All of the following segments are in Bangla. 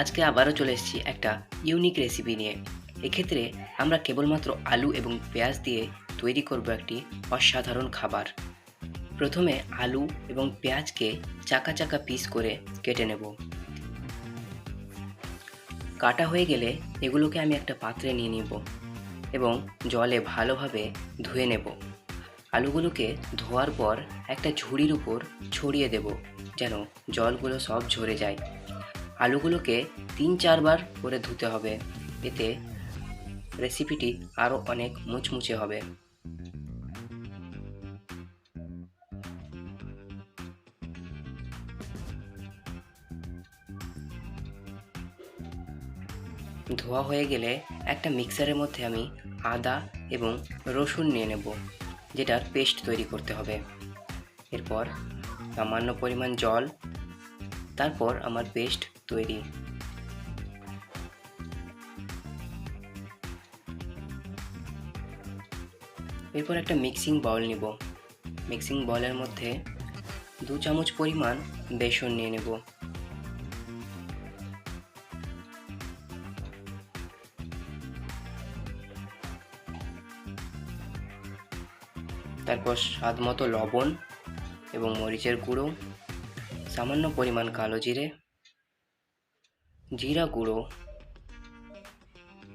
আজকে আবারও চলে এসেছি একটা ইউনিক রেসিপি নিয়ে। এক্ষেত্রে আমরা কেবলমাত্র আলু এবং পেঁয়াজ দিয়ে তৈরি করব একটি অসাধারণ খাবার। প্রথমে আলু এবং পেঁয়াজকে চাকা চাকা পিস করে কেটে নেব। কাটা হয়ে গেলে এগুলোকে আমি একটা পাত্রে নিয়ে নিব এবং জলে ভালোভাবে ধুয়ে নেব। আলুগুলোকে ধোয়ার পর একটা ঝুড়ির উপর ছড়িয়ে দেব যেন জলগুলো সব ঝরে যায়। আলুগুলোকে তিন চারবার করে ধুতে হবে। এতে রেসিপিটি আরও অনেক মুচমুচে হবে। ধোয়া হয়ে গেলে একটা মিক্সারের মধ্যে আমি আদা এবং রসুন নিয়ে নেব, যেটার পেস্ট তৈরি করতে হবে। এরপর সামান্য পরিমাণ জল, তারপর আমার পেস্ট তৈরি। এরপর একটা মিক্সিং বাউল নিব। মিক্সিং বাউলের মধ্যে দু চামচ পরিমাণ বেসন নিয়ে নেব। তারপর স্বাদ মতো লবণ এবং মরিচের গুঁড়ো, সামান্য পরিমাণ কালো জিরে জিরা গুঁড়ো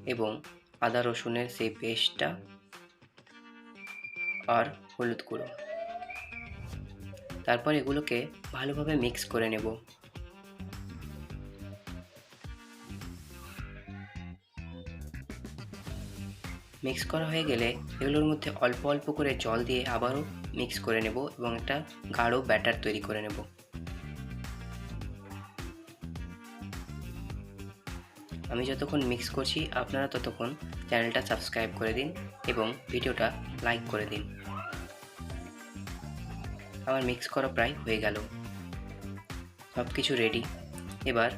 এবং আদা রসুনের সেই পেস্টটা আর হলুদ গুঁড়ো। তারপর এগুলোকে ভালোভাবে মিক্স করে নেব। মিক্স করা হয়ে গেলে এগুলোর মধ্যে অল্প অল্প করে জল দিয়ে আবারও মিক্স করে নেব এবং একটা গাঢ় ব্যাটার তৈরি করে নেব। আমি যতক্ষণ মিক্স করছি, আপনারা ততক্ষণ চ্যানেলটা সাবস্ক্রাইব করে দিন এবং ভিডিওটা লাইক করে দিন। আমার মিক্স করা প্রায় হয়ে গেল। সব কিছু রেডি এবার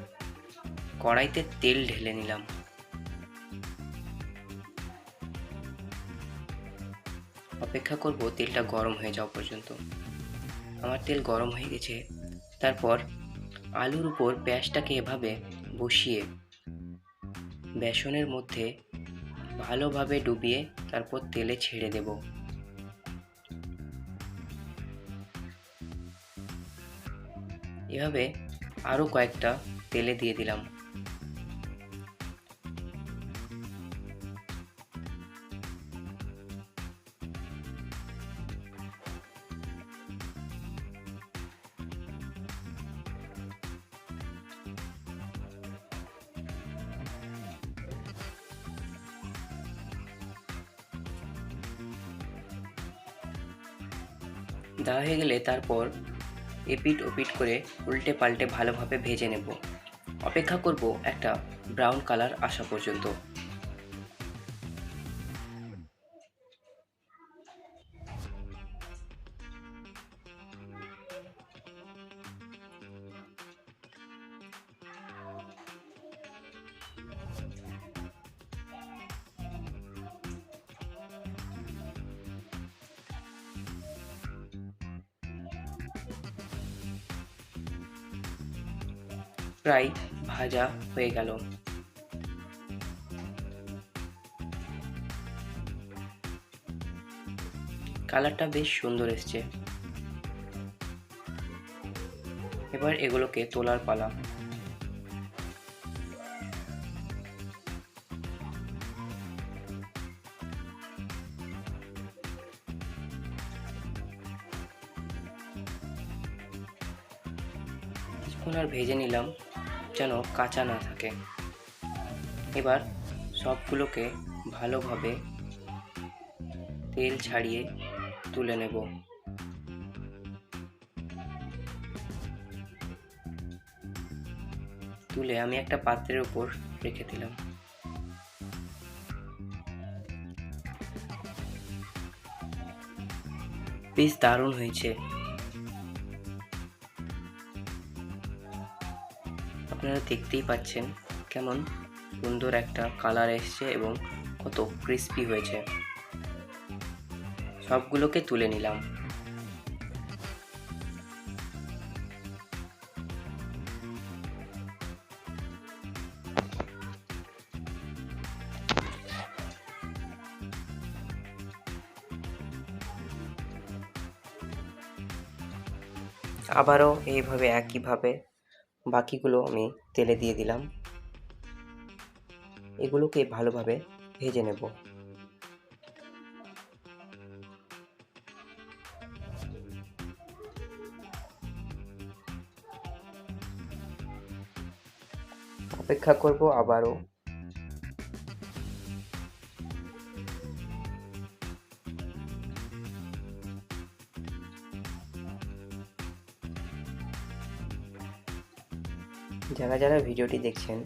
কড়াইতে তেল ঢেলে নিলাম। অপেক্ষা করব তেলটা গরম হয়ে যাওয়া পর্যন্ত। আমার তেল গরম হয়ে গেছে। তারপর আলুর উপর পেঁয়াজটাকে এভাবে বসিয়ে বেসনের মধ্যে ভালোভাবে ডুবিয়ে তারপর তেলে ছেড়ে দেব। এভাবে আরও কয়েকটা তেলে দিয়ে দিলাম। দেওয়া হয়ে গেলে তারপর এপিট ওপিট করে উল্টে পাল্টে ভালোভাবে ভেজে নেব। অপেক্ষা করব একটা ব্রাউন কালার আসা পর্যন্ত। প্রায় ভাজা হয়ে গেল। কালারটা বেশ সুন্দর এসছে। এবার এগুলোকে তোলার পালা। কিছুক্ষণ আর ভেজে নিলাম যেন কাঁচা না থাকে। এবার সবগুলোকে ভালোভাবে তেল ছাড়িয়ে তুলে নেব। তুলে আমি একটা পাত্রের উপর রেখে দিলাম। বেশ দারুণ হয়েছে। আপনারা দেখতেই পাচ্ছেন কেমন সুন্দর একটা কালার এসছে এবং কত ক্রিস্পি হয়েছে। সবগুলোকে তুলে নিলাম। আবারও এইভাবে একইভাবে বাকিগুলো আমি তেলে দিয়ে দিলাম। এগুলোকে ভালোভাবে ভেজে নেব। অপেক্ষা করব আবারও। যারা যারা ভিডিওটি দেখছেন,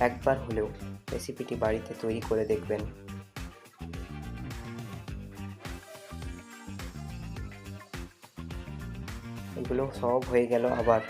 একবার হলেও রেসিপিটি বাড়িতে তৈরি করে দেখবেন। এগুলো সব হয়ে গেল আবার